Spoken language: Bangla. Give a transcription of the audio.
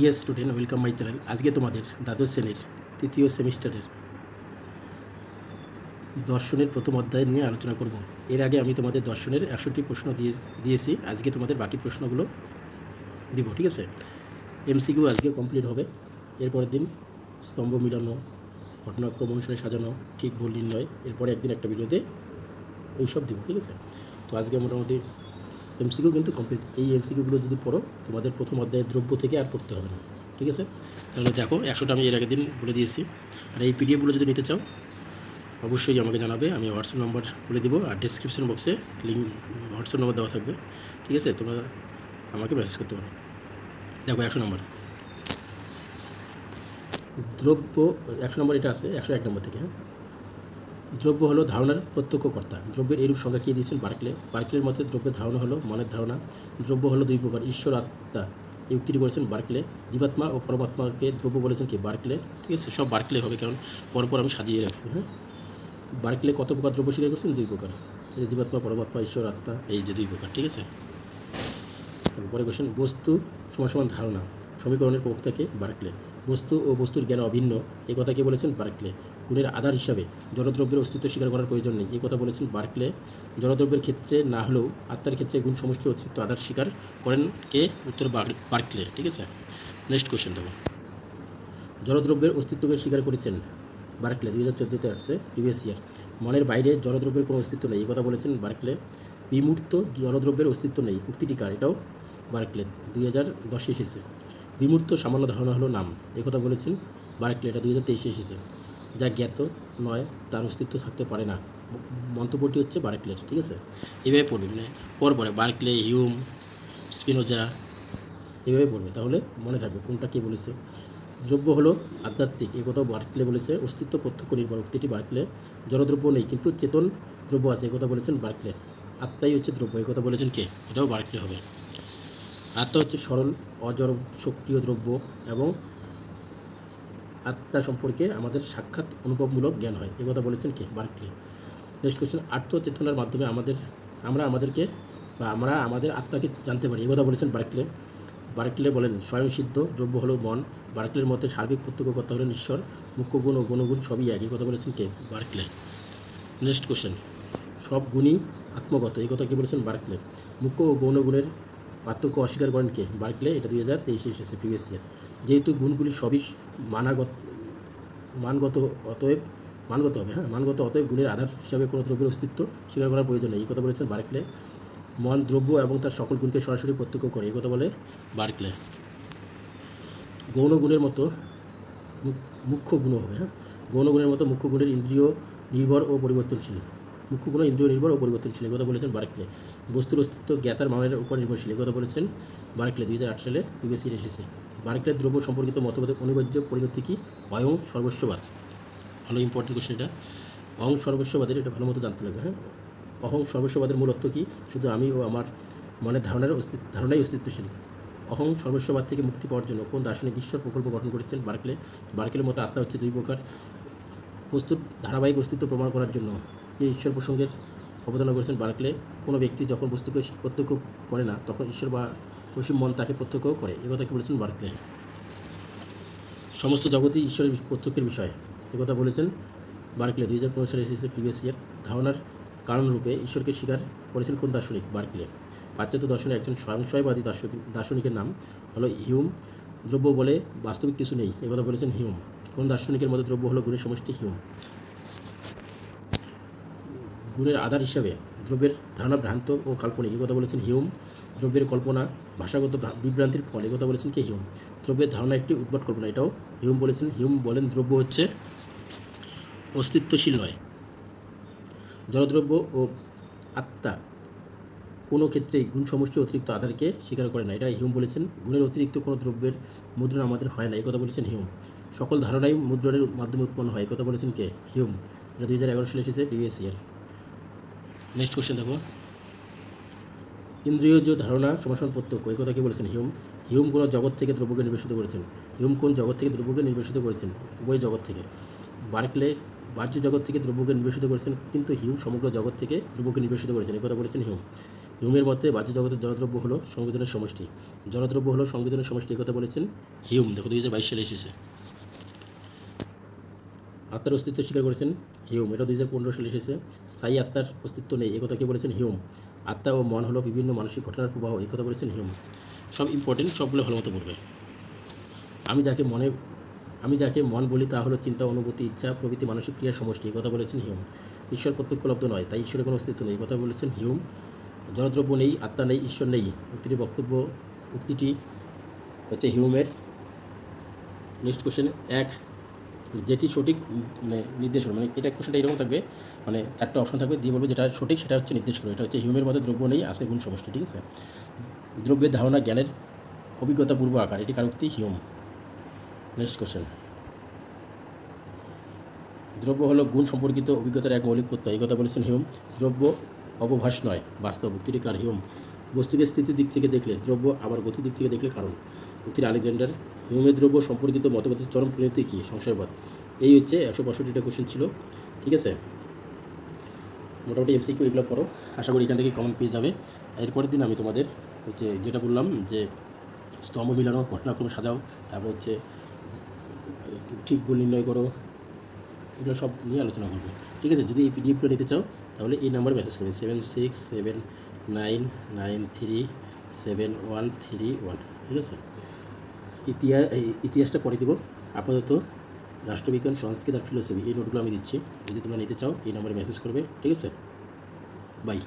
Dear student welcome my channel আজকে তোমাদের দ্বাদশ শ্রেণির, তৃতীয় সেমিস্টারের দর্শনের প্রথম অধ্যায় নিয়ে আলোচনা করব। এর আগে আমি তোমাদের দর্শনের একশোটি প্রশ্ন দিয়ে দিয়েছি। আজকে তোমাদের বাকি প্রশ্নগুলো দিব, ঠিক আছে? এমসিকিউ আজকে কমপ্লিট হবে। এরপরের দিন স্তম্ভ মিলানো, ঘটনাক্রম অনুসারে সাজানো, ঠিক ভুল নির্ণয়, এরপরে একদিন একটা ভিডিওতে ওইসব দিব, ঠিক আছে? তো আজকে মোটামুটি এমসিকিউ কিন্তু কমপ্লিট এই এমসিকিউগুলো যদি পড়ো, তোমাদের প্রথম অধ্যায়ের দ্রব্য থেকে আর পড়তে হবে না, ঠিক আছে? তাহলে দেখো, একশোটা আমি এর আগের দিন বলে দিয়েছি। আর এই পিডিএফগুলো যদি নিতে চাও, অবশ্যই আমাকে জানাবে, আমি হোয়াটসঅ্যাপ নাম্বার বলে দিব, আর ডিসক্রিপশন বক্সে লিঙ্ক হোয়াটসঅ্যাপ নাম্বার দেওয়া থাকবে, ঠিক আছে? তোমরা আমাকে মেসেজ করতে পারো। দেখো, একশো নম্বর দ্রব্য, একশো নম্বর এটা আছে, একশো এক নম্বর থেকে হ্যাঁ? দ্রব্য হলো ধারণার প্রত্যক্ষ কর্তা দ্রব্যের এরূপ সংজ্ঞা কে দিয়েছেন? বার্কলে। বার্কলের মতে দ্রব্যের ধারণা হলো মনের ধারণা। দ্রব্য হলো দুই প্রকার, ঈশ্বর আত্মা। এই উক্তিটি করেছেন বার্কলে। জীবাত্মা ও পরমাত্মাকে দ্রব্য বলেছেন কি? বার্কলে। ঠিক আছে, সব বার্কলে হবে কারণ পরপর আমি সাজিয়ে রাখছি হ্যাঁ? বার্কলে কত প্রকার দ্রব্য স্বীকার করছেন? দুই প্রকার। জীবাত্মা, পরমাত্মা, ঈশ্বর, আত্মা, এই যে দুই প্রকার, ঠিক আছে? পরে কোশ্চেন বস্তু সমান সমান ধারণা। সমীকরণের প্রবক্তাকে বার্কলে। বস্তু ও বস্তুর জ্ঞান অভিন্ন। এই কথা কে বলেছেন? বার্কলে। গুণের আধার হিসাবে জড়দ্রব্যের অস্তিত্ব স্বীকার করার প্রয়োজন নেই। এই কথা বলেছেন বার্কলে। জড়দ্রব্যের ক্ষেত্রে না হলেও আত্মার ক্ষেত্রে গুণ সমষ্টির অতিরিক্ত আধার স্বীকার করেন কে? উত্তর বার্ক- বার্কলে। ঠিক আছে? নেক্সট কোশ্চেন দেখো জড়দ্রব্যের অস্তিত্বকে স্বীকার করেছেন বার্কলে, দুই হাজার চোদ্দোতে আসছে প্রিভিয়াস ইয়ার মনের বাইরে জড়দ্রব্যের কোনো অস্তিত্ব নেই। এই কথা বলেছেন বার্কলে। বিমূর্ত জড়দ্রব্যের অস্তিত্ব নেই। উক্তিটি কার এটাও বার্কলে, দুই হাজার দশে এসেছে। বিমূর্ত সামান্য ধারণা হলো নাম। কথা বলেছেন বার্কলে, এটা দুই হাজার তেইশে এসেছে। যা জ্ঞাত নয়, তার অস্তিত্ব থাকতে পারে না। মন্তব্যটি হচ্ছে বার্কলের ঠিক আছে? এভাবে পড়বে মানে পর বার্কলে হিউম স্পিনোজা, এভাবে পড়বে। তাহলে মনে থাকবে কোনটা কী বলেছে। দ্রব্য হলো আধ্যাত্মিক, এ কথা বার্কলে বলেছে। অস্তিত্ব প্রত্যক্ষ নির্ভর, উক্তিটি বার্কলে। জড়দ্রব্য নেই, কিন্তু চেতন দ্রব্য আছে, এ কথা বলেছেন বার্কলে। আত্মাই হচ্ছে দ্রব্য এই কথা বলেছেন কে? এটাও বার্কলে হবে। আত্মা হচ্ছে সরল অজর সক্রিয় দ্রব্য এবং আত্মা সম্পর্কে আমাদের সাক্ষাৎ অনুভবমূলক জ্ঞান হয়। এ কথা বলেছেন কে? বার্কলে নেক্সট কোয়েশ্চেন আত্মচেতনার মাধ্যমে আমাদের, আমরা আমাদেরকে বা আমরা আমাদের আত্মাকে জানতে পারি। এ কথা বলেছেন বার্কলে বার্কলে বলেন স্বয়ংসিদ্ধ দ্রব্য হলো মন। বার্কলের মতে সার্বিক প্রত্যক্ষ কথা হলেন ঈশ্বর। মুখ্য গুণ ও গণগুণ সবই একই কথা বলেছেন কে? বার্কলে নেক্সট কোশ্চেন সব গুণই আত্মগত। এই কথা কি বলেছেন বার্কলে মুখ্য ও গৌণগুণের পার্থক্য অস্বীকার করেন কে? বার্কলে, এটা দুই হাজার তেইশে এসেছে প্রিভিয়াস ইয়ার যেহেতু গুণগুলি সবই মানাগত, মানগত অতএব, মানগত হবে হ্যাঁ? মানগত অতএব গুণের আধার হিসাবে কোনো দ্রব্যের অস্তিত্ব স্বীকার করার প্রয়োজন নেই। এই কথা বলেছেন বার্কলে। মন, দ্রব্য এবং তার সকল গুণকে সরাসরি প্রত্যক্ষ করে, এই কথা বলে বার্কলে। গৌণ গুণের মতো মুখ্য গুণ হবে হ্যাঁ? গৌণ গুণের মতো মুখ্য গুণের ইন্দ্রিয় নির্ভর ও পরিবর্তনশীল। মুখ্য গুণ ইন্দ্রিয় নির্ভর ও পরিবর্তনশীল। কথা বলেছেন বার্কলে। বস্তুর অস্তিত্ব জ্ঞাতার মানের উপর নির্ভরশীল। কথা বলেছেন বার্কলে, দুই হাজার আট সালে বিবিসি এসেছে। বার্কলের দ্রব্য সম্পর্কিত মতবাদের অনিবার্য পরিণতি কি? অয়ং সর্বস্ববাদ। ভালো ইম্পর্টেন্ট কোশ্চেন এটা। অহং সর্বস্ববাদের এটা ভালো মতো জানতে লাগবে হ্যাঁ? অহং সর্বস্ববাদের মূল অর্থ কী? শুধু আমি ও আমার মনের ধারণার অস্তিত্ব ধারণাই অস্তিত্বশীল। অহং সর্বস্ববাদ থেকে মুক্তি পাওয়ার জন্য কোন দার্শনিক ঈশ্বর প্রকল্প গঠন করেছেন বার্কলে? বার্কেলের মতো আত্মা হচ্ছে দুই প্রকার। বস্তুর ধারাবাহিক অস্তিত্ব প্রমাণ করার জন্য। এই ঈশ্বর প্রসঙ্গের অবদান করেছেন বার্কলে, কোনো ব্যক্তি যখন বস্তুকে প্রত্যক্ষ করে না, তখন ঈশ্বর বা অসীম মন তাকে প্রত্যক্ষ করে। এ কথা বলেছেন বার্কলে? সমস্ত জগতই ঈশ্বরের প্রত্যক্ষের বিষয়। একথা বলেছেন বার্কলে, দুই হাজার পনেরো সালে এসেছে প্রিভিয়াস ইয়ার। ধারণার কারণরূপে ঈশ্বরকে স্বীকার করেছেন কোন দার্শনিক? বার্কলে। পাশ্চাত্য দর্শনে একজন স্বয়ংসয়বাদী দার্শনিক, দার্শনিকের নাম হলো হিউম। দ্রব্য বলে বাস্তবিক কিছু নেই। একথা বলেছেন হিউম। কোন দার্শনিকের মধ্যে দ্রব্য হলো গুণের সমষ্টি হিউম। গুণের আধার হিসাবে দ্রব্যের ধারণা ভ্রান্ত ও কাল্পনিক। কথা বলেছেন হিউম। দ্রব্যের কল্পনা, ভাষাগত বিভ্রান্তির ফল। কথা বলেছেন কে হিউম। দ্রব্যের ধারণা একটি উদ্ভট কল্পনা, এটাও হিউম বলেছেন। হিউম বলেন দ্রব্য হচ্ছে অস্তিত্বশীল নয়। জলদ্রব্য ও আত্মা কোনো ক্ষেত্রেই গুণ সমষ্টি অতিরিক্ত আধারকে স্বীকার করে না। এটা হিউম বলেছেন। গুণের অতিরিক্ত কোনো দ্রব্যের মুদ্রণ আমাদের হয় না। এই কথা বলেছেন হিউম। সকল ধারণাই মুদ্রণের মাধ্যমে উৎপন্ন হয়। কথা বলেছেন কে? হিউম। এটা দুই হাজার এগারো সালে এসেছে, প্রিভিয়াস ইয়ার। নেক্সট কোশ্চেন দেখো। ইন্দ্রিয় যে ধারণা সমাসন প্রত্যক্ষ, এই কথা কি বলেছেন? হিউম হিউম কোন জগৎ থেকে দ্রব্যকে নির্বাসিত করেছেন? হিউম কোন জগৎ থেকে দ্রব্যকে নির্বাসিত করেছেন? উভয় জগৎ থেকে। বার্কলে, বাহ্য জগৎ থেকে দ্রব্যকে নির্বাসিত করেছেন, কিন্তু হিউম সমগ্র জগৎ থেকে দ্রব্যকে নির্বাসিত করেছেন, এই কথা বলেছেন হিউম। হিউমের মতে বাহ্য জগতের জড়দ্রব্য হলো সংবিধানের সমষ্টি। জড়দ্রব্য হলো সংবিধানের সমষ্টি, এই কথা বলেছেন হিউম। দেখো, দুই হাজার বাইশ সালে এসেছে। আত্মার অস্তিত্ব স্বীকার করেছেন হিউম। এটা দুই হাজার পনেরো সালে এসেছে। স্থায়ী আত্মার অস্তিত্ব নেই এই কথা কে বলেছেন হিউম? আত্মা ও মন হলো বিভিন্ন মানসিক ঘটনার প্রবাহ এই কথা বলেছেন হিউম। সব ইম্পর্টেন্ট সবগুলো ভালো মতো পড়বে আমি যাকে মনে, আমি যাকে মন বলি তা হলো চিন্তা, অনুভূতি, ইচ্ছা, প্রভৃতি মানসিক ক্রিয়ার সমষ্টি এই কথা বলেছেন হিউম। ঈশ্বর প্রত্যক্ষলব্ধ নয়, তাই ঈশ্বরের কোনো অস্তিত্ব নেই কথা বলেছেন হিউম। জনদ্রব্য নেই, আত্মা নেই, ঈশ্বর নেই। উক্তিটির বক্তব্য, উক্তিটি হচ্ছে হিউমের। নেক্সট কোশ্চেন এক যেটি সঠিক মানে নির্দেশ মানে এটা কোশ্চেনটা এরকম থাকবে মানে চারটা অপশন থাকবে, দিয়ে বলবে যেটা সঠিক সেটা হচ্ছে নির্দেশ করবে, এটা হচ্ছে হিউমের মধ্যে দ্রব্য নেই, আছে গুণ সমষ্টি, ঠিক আছে? দ্রব্যের ধারণা, জ্ঞানের অভিজ্ঞতা পূর্ব আকার, এটি কার উক্তি? হিউম নেক্সট কোশ্চেন দ্রব্য হলো গুণ সম্পর্কিত অভিজ্ঞতার এক মৌলিক প্রত্যয়, এই কথা বলেছেন হিউম দ্রব্য অবভাস নয়, বাস্তব উক্তিটি কার? হিউম বস্তুকে স্থিতির দিক থেকে দেখলে দ্রব্য, আবার গতির দিক থেকে দেখলে কারণ। উক্তির আলেকজান্ডার, হিউমের দ্রব্য সম্পর্কিত মতবাদের চরম পরিণতি কী? সংশয়বাদ। এই হচ্ছে একশো পঁয়ষট্টিটা কোশ্চেন ছিল। ঠিক আছে? মোটামুটি এমসিকিউ এগুলো পড়ো। আশা করি এখান থেকে কমন পেয়ে যাবে। এরপরের দিন আমি তোমাদের হচ্ছে যেটা বললাম যে স্তম্ভ মিলানো, ঘটনাক্রম সাজাও, তারপর হচ্ছে ঠিক ভুল নির্ণয় করো, এগুলো সব নিয়ে আলোচনা করব। ঠিক আছে? যদি এই পিডিএফগুলো নিতে চাও, তাহলে এই নাম্বারে মেসেজ করবে। Seven six seven nine nine three seven one three one, ঠিক আছে? ইতিহাস ইতিহাসটা পড়ে দেবো। আপাতত রাষ্ট্রবিজ্ঞান, সংস্কৃত আর ফিলোসফি এই নোটগুলো আমি দিচ্ছি। যদি তোমরা নিতে চাও, এই নম্বরে মেসেজ করবে, ঠিক আছে? বাই